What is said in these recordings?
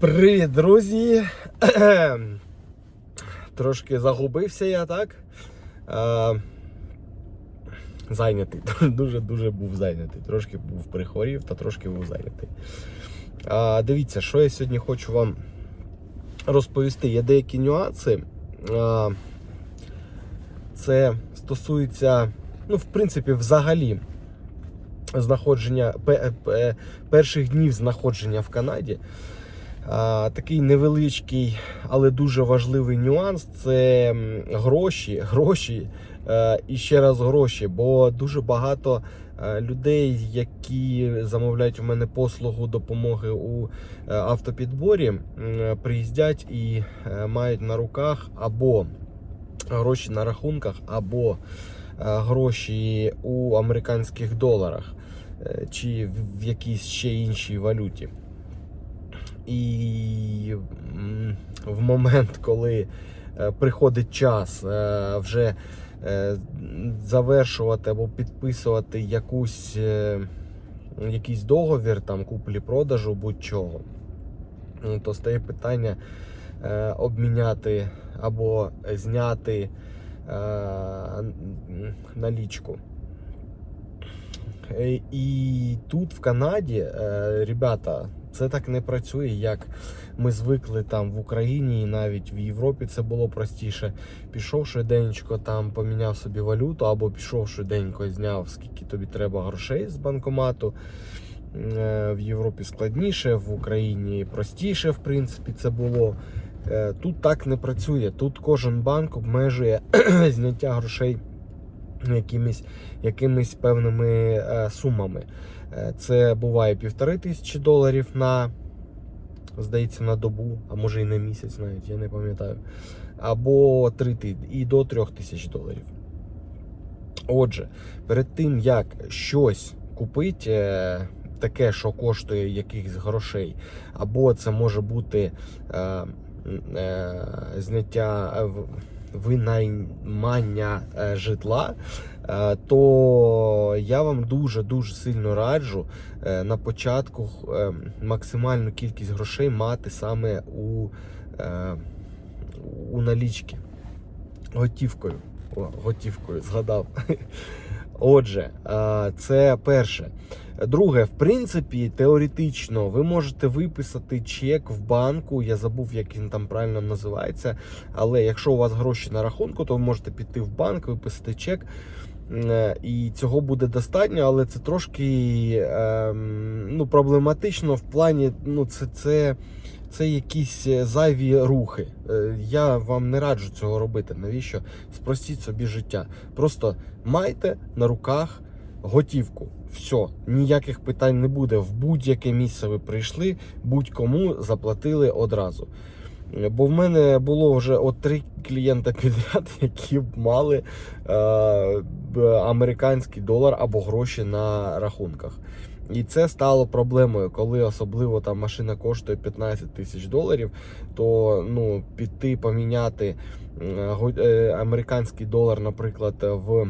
Привіт, друзі! Трошки загубився я так. Е, Зайнятий. Дуже-дуже був зайнятий. Трошки був прихворів та трошки був зайнятий. Е, Дивіться, що я сьогодні хочу вам розповісти. Є деякі нюанси. Е, Це стосується, ну, в принципі, взагалі знаходження пе- пе- перших днів знаходження в Канаді. Такий невеличкий, але дуже важливий нюанс це гроші, гроші е, і ще раз гроші. Бо дуже багато е, людей, які замовляють у мене послугу допомоги у е, автопідборі, приїздять і мають на руках або гроші на рахунках, або гроші у американських доларах чи в якійсь ще іншій валюті. І в момент, коли е, приходить час е, вже е, завершувати або підписувати якусь, якийсь договір, там куплі-продажу будь-чого, ну, то стає питання обміняти або зняти налічку. І тут в Канаді, ребята, це так не працює, як ми звикли там в Україні і навіть в Європі це було простіше. Пішов швиденько, там поміняв собі валюту, або пішов швиденько, зняв скільки тобі треба грошей з банкомату. Е, В Європі складніше, в Україні простіше, в принципі, це було. Е, Тут так не працює. Тут кожен банк обмежує зняття грошей якимись, якимись певними е, сумами. Е, Це буває півтори тисячі доларів на, здається, на добу, а може і на місяць навіть, я не пам'ятаю. Або 3 ти- і до трьох тисяч доларів. Отже, перед тим як щось купити, е, таке, що коштує якихось грошей, або це може бути е, е, зняття винаймання е, житла, то я вам дуже дуже сильно раджу е, на початку е, максимальну кількість грошей мати саме у, е, у налічки готівкою. Готівкою згадав. Отже, е, це перше. Друге, в принципі, теоретично ви можете виписати чек в банку. Я забув, як він там правильно називається. Але якщо у вас гроші на рахунку, то ви можете піти в банк, виписати чек. Е, І цього буде достатньо, але це трошки ем, ну, проблематично в плані, ну, це, це, це якісь е, зайві рухи. Е, Я вам не раджу цього робити. Навіщо? Спростіть собі життя. Просто майте на руках готівку. Все, ніяких питань не буде. В будь-яке місце ви прийшли, будь-кому заплатили одразу. Бо в мене було вже от три клієнта підряд, які мали е, американський долар або гроші на рахунках. І це стало проблемою, коли особливо там машина коштує 15 тисяч доларів, то ну, піти поміняти е, американський долар, наприклад, в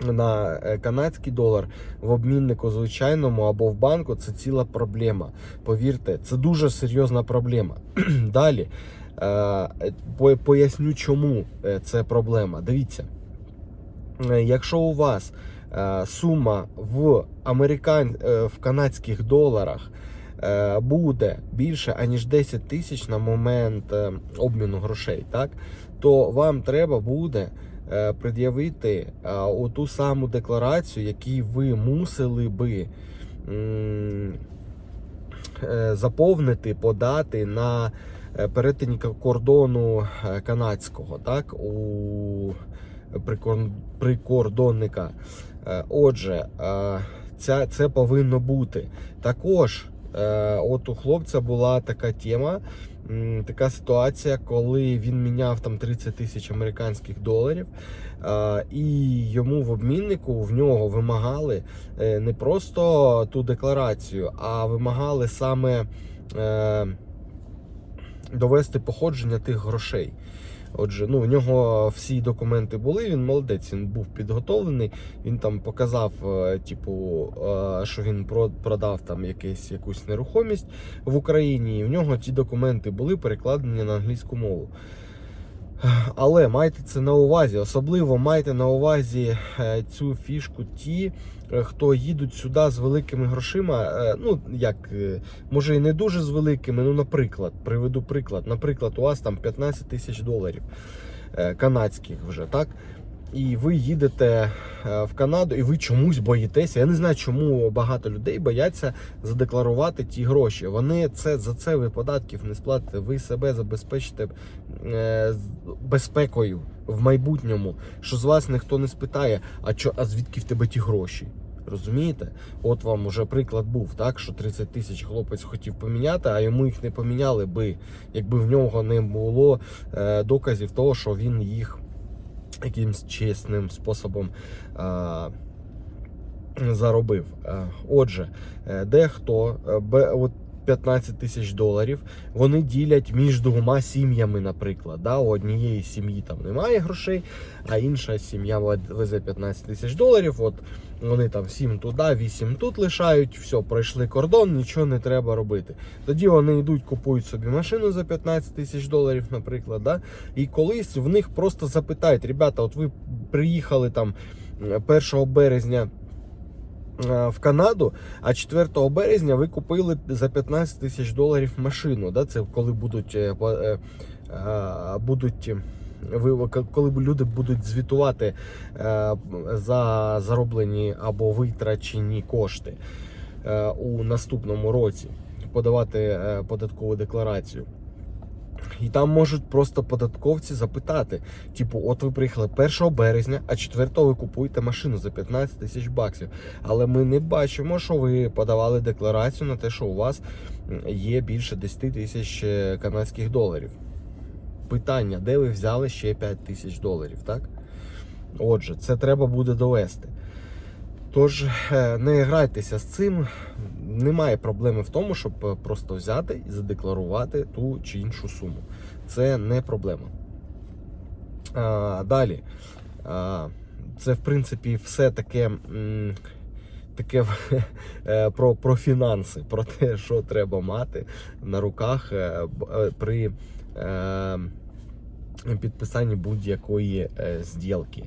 на е, канадський долар в обміннику звичайному або в банку це ціла проблема. Повірте, це дуже серйозна проблема. Далі е, поясню, чому е, це проблема. Дивіться, якщо у вас сума в американ... в канадських доларах буде більше аніж 10 тисяч на момент обміну грошей, так то вам треба буде пред'явити е, оту саму декларацію, яку ви мусили би е, заповнити, подати на е, перетині кордону канадського, так, у прикор- прикордонника. Отже, ця, це повинно бути. Також, от у хлопця була така тема, така ситуація, коли він міняв там 30 тисяч американських доларів, е, і йому в обміннику в нього вимагали е, не просто ту декларацію, а вимагали саме е, довести походження тих грошей. Отже, ну, у нього всі документи були, він молодець, він був підготовлений. Він там показав, е, типу, е, що він про- продав там якесь, якусь нерухомість в Україні, і в нього ті документи були перекладені на англійську мову. Але майте це на увазі, особливо майте на увазі е, цю фішку ті, е, хто їдуть сюди з великими грошима. е, Ну, як, може і не дуже з великими, ну, наприклад, приведу приклад. Наприклад, у вас там 15 тисяч доларів канадських вже, так? І ви їдете е, в Канаду, і ви чомусь боїтеся. Я не знаю, чому багато людей бояться задекларувати ті гроші. Вони це за це ви податків не сплатите. Ви себе забезпечите е, безпекою в майбутньому, що з вас ніхто не спитає, а чо, а звідки в тебе ті гроші? Розумієте? От вам уже приклад був, так що 30 тисяч хлопець хотів поміняти, а йому їх не поміняли би, якби в нього не було е, доказів того, що він їх якимсь чесним способом а, заробив. Е, Отже, е, дехто е, от 15 тисяч доларів вони ділять між двома сім'ями, наприклад. Да? У однієї сім'ї там немає грошей, а інша сім'я везе 15 тисяч доларів. От вони там 7 туди, 8 тут лишають, все, пройшли кордон, нічого не треба робити. Тоді вони йдуть, купують собі машину за 15 тисяч доларів, наприклад. Да? І колись в них просто запитають: ребята, от ви приїхали там е, 1 березня. Е, В Канаду, а 4 березня ви купили за 15 тисяч доларів машину. Да? Це коли будуть е, е, будуть ви коли люди будуть звітувати за зароблені або витрачені кошти у наступному році, подавати податкову декларацію. І там можуть просто податковці запитати: типу, от ви приїхали 1 березня, а 4 ви купуєте машину за 15 тисяч баксів. Але ми не бачимо, що ви подавали декларацію на те, що у вас є більше 10 тисяч е, канадських доларів. Питання, де ви взяли ще 5 тисяч доларів, так? Отже, це треба буде довести. Тож е, не грайтеся з цим. Немає проблеми в тому, щоб е, просто взяти і задекларувати ту чи іншу суму. Це не проблема. А, далі. А, це, в принципі, все таке. Таке е, про, про фінанси, про те, що треба мати на руках е, при підписанні будь-якої зділки.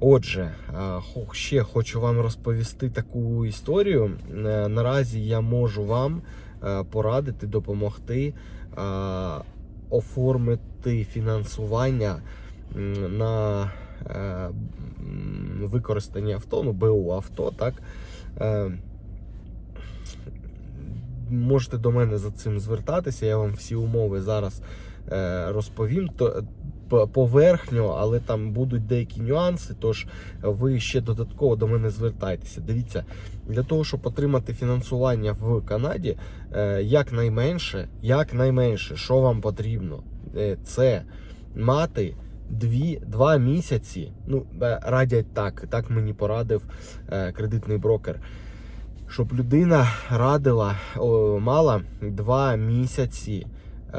Отже, ще хочу вам розповісти таку історію. Е, Наразі я можу вам е, порадити, допомогти е, оформити фінансування на е, використання авто, ну, БУ авто, так. Е, Можете до мене за цим звертатися, я вам всі умови зараз е, розповім. То, п- поверхньо, але там будуть деякі нюанси. Тож ви ще додатково до мене звертайтеся. Дивіться, для того, щоб отримати фінансування в Канаді, е, якнайменше, якнайменше, що вам потрібно, е, це мати. Дві, два місяці, ну е, радять так, так мені порадив е, кредитний брокер, щоб людина радила, о, мала два місяці е,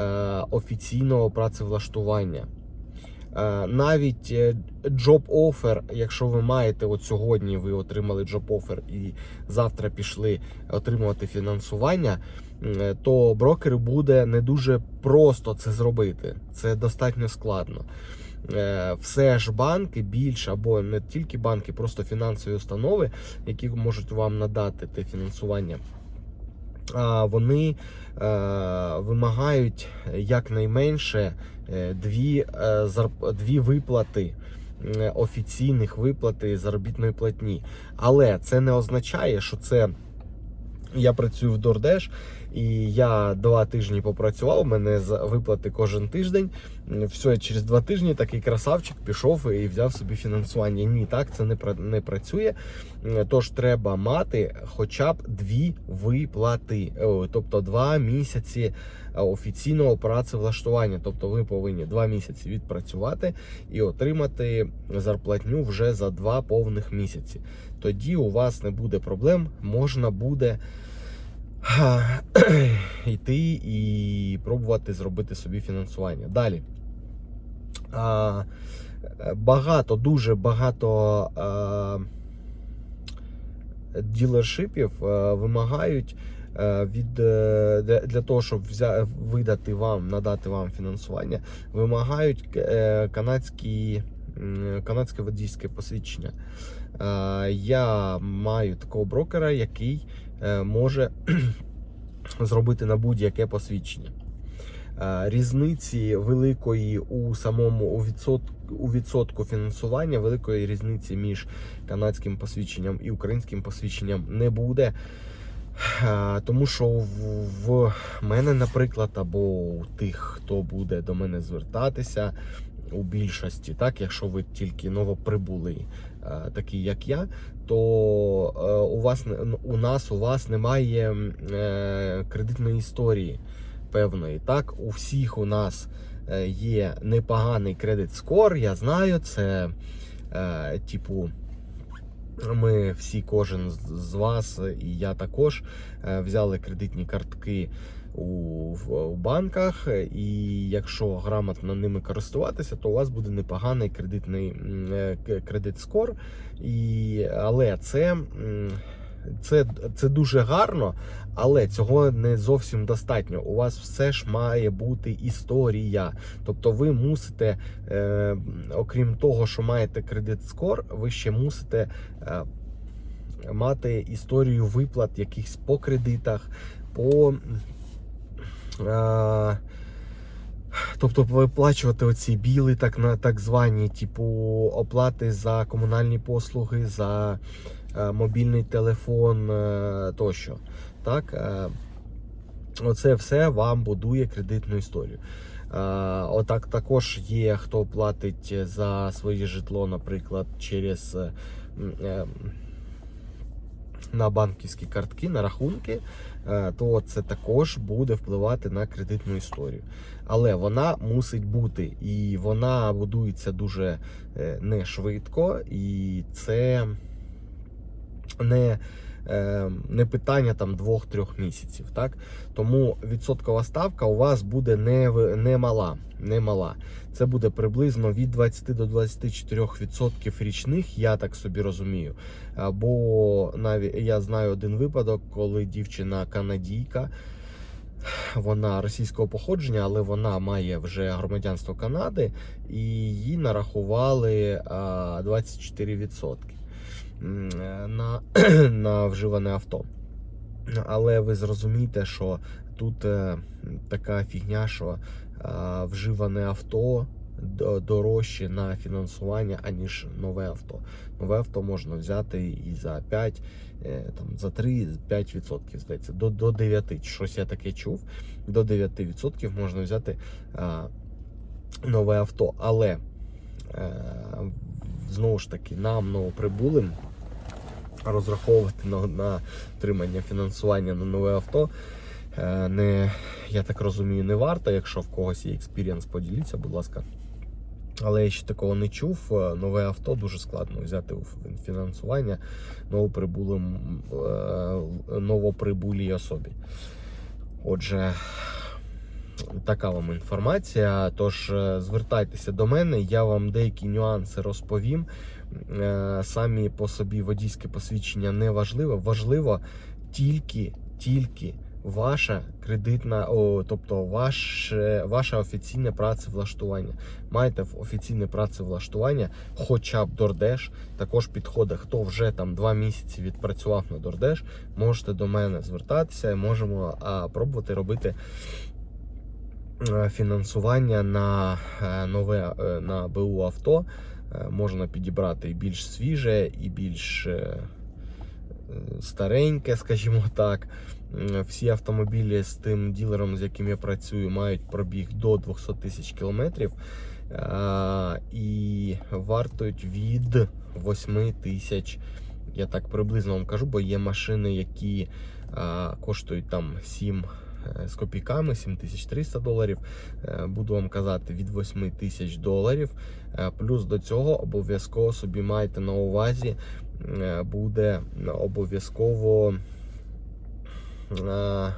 офіційного працевлаштування. Е, навіть е, job offer, якщо ви маєте от сьогодні, ви отримали job offer і завтра пішли отримувати фінансування, то брокеру буде не дуже просто це зробити. Це достатньо складно. Е, Все ж банки більше або не тільки банки, просто фінансові установи, які можуть вам надати те фінансування. Вони е, вимагають якнайменше е, дві, е, дві виплати. е, Офіційних виплати заробітної платні. Але це не означає, що це я працюю в DoorDash, і я два тижні попрацював. Мене за виплати кожен тиждень. Все, через два тижні такий красавчик пішов і взяв собі фінансування. Ні, так це не не працює. Тож треба мати хоча б дві виплати, тобто два місяці е, офіційного працевлаштування. Тобто ви повинні два місяці відпрацювати і отримати зарплатню вже за два повних місяці. Тоді у вас не буде проблем, можна буде йти і пробувати зробити собі фінансування. Далі. А, багато, дуже багато а, ділершипів а, вимагають е, від е, для, для того, щоб взя, видати вам, надати вам фінансування, вимагають е, канадські, канадське водійське посвідчення. Я маю такого брокера, який може зробити на будь-яке посвідчення. Е, Різниці великої у самому у відсотку, у відсотку фінансування, великої різниці між канадським посвідченням і українським посвідченням не буде. Е, Тому що в, мене, наприклад, або у тих, хто буде до мене звертатися, у більшості, так, якщо ви тільки новоприбулий, е, такий як я, то е, у вас у нас у вас немає е, кредитної історії певної. Так, у всіх у нас є непоганий кредит скор. Я знаю, це типу. Ми всі, кожен з- вас, і я також взяли кредитні картки у, у банках, і якщо грамотно ними користуватися, то у вас буде непоганий кредитний е, кредит скор. Але це, це, це дуже гарно, але цього не зовсім достатньо. У вас все ж має бути історія. Тобто ви мусите, е, окрім того, що маєте кредит скор, ви ще мусите. Е, Мати історію виплат якихось по кредитах, по тобто виплачувати оці біли, так на так звані, типу оплати за комунальні послуги, за е, мобільний телефон е, тощо. Так, е, оце все вам будує кредитну історію. Е, Отак також є, хто платить за своє житло, наприклад, через е, е, на банківські картки, на рахунки, е, то це також буде впливати на кредитну історію. Але вона мусить бути, і вона будується дуже е, не швидко, і це не, е, не питання там двох-трьох місяців. Так? Тому відсоткова ставка у вас буде не, не мала. Не мала. Це буде приблизно від 20 до 24% річних, я так собі розумію. Бо навіть я знаю один випадок, коли дівчина канадійка, вона російського походження, але вона має вже громадянство Канади, і їй нарахували а, 24% м, е, на, на вживане авто. Але ви зрозумієте, що тут е, така фігня, що е, вживане авто дорожче на фінансування, аніж нове авто. Нове авто можна взяти і за 5, е, там, за 3-5%, здається, до, до 9%. Щось я таке чув. До 9% можна взяти е, нове авто. Але е, знову ж таки, нам новоприбулим розраховувати на, на отримання фінансування на нове авто. е, Не, я так розумію, не варто. Якщо в когось є експірієнс, поділіться, будь ласка. Але я ще такого не чув. Е, Нове авто дуже складно взяти у фінансування е, новоприбулій особі. Отже, така вам інформація. Тож звертайтеся до мене, я вам деякі нюанси розповім. Е, Самі по собі водійське посвідчення не важливо. Важливо тільки, тільки ваша кредитна, о, тобто ваше, ваше офіційне працевлаштування. Маєте офіційне працевлаштування, хоча б Дордеш, також підходить, хто вже там два місяці відпрацював на Дордеш, можете до мене звертатися і можемо а, пробувати робити е, фінансування на е, нове на БУ авто. Е, Можна підібрати більш свіже, і більш е, стареньке, скажімо так. Всі автомобілі з тим ділером, з яким я працюю, мають пробіг до 200 тисяч кілометрів і вартують від 8 тисяч. Я так приблизно вам кажу, бо є машини, які коштують там 7 е, з копійками, 7300 доларів. Е, Буду вам казати від 8 тисяч доларів. Е, Плюс до цього обов'язково собі майте на увазі, е, буде обов'язково е,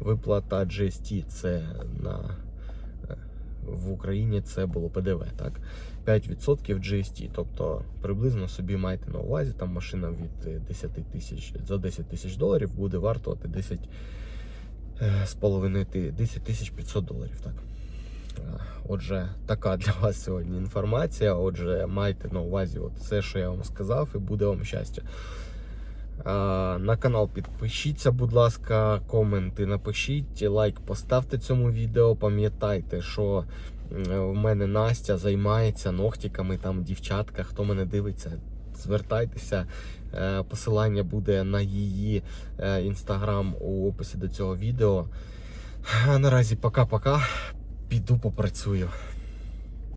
виплата GST. Це на е, в Україні це було ПДВ, так? 5% GST. Тобто приблизно собі майте на увазі, там машина від е, 10 тисяч за 10 тисяч доларів буде вартувати 10 е, з половиною ти- 10 тисяч 500 доларів. Так. Е, Отже, така для вас сьогодні інформація. Отже, майте на увазі от все, що я вам сказав, і буде вам щастя. На канал підпишіться, будь ласка, коменти напишіть, лайк поставте цьому відео. Пам'ятайте, що в мене Настя займається ногтиками, там дівчатка, хто мене дивиться, звертайтеся. Е, Посилання буде на її е, інстаграм у описі до цього відео. А наразі пока-пока. Піду попрацюю.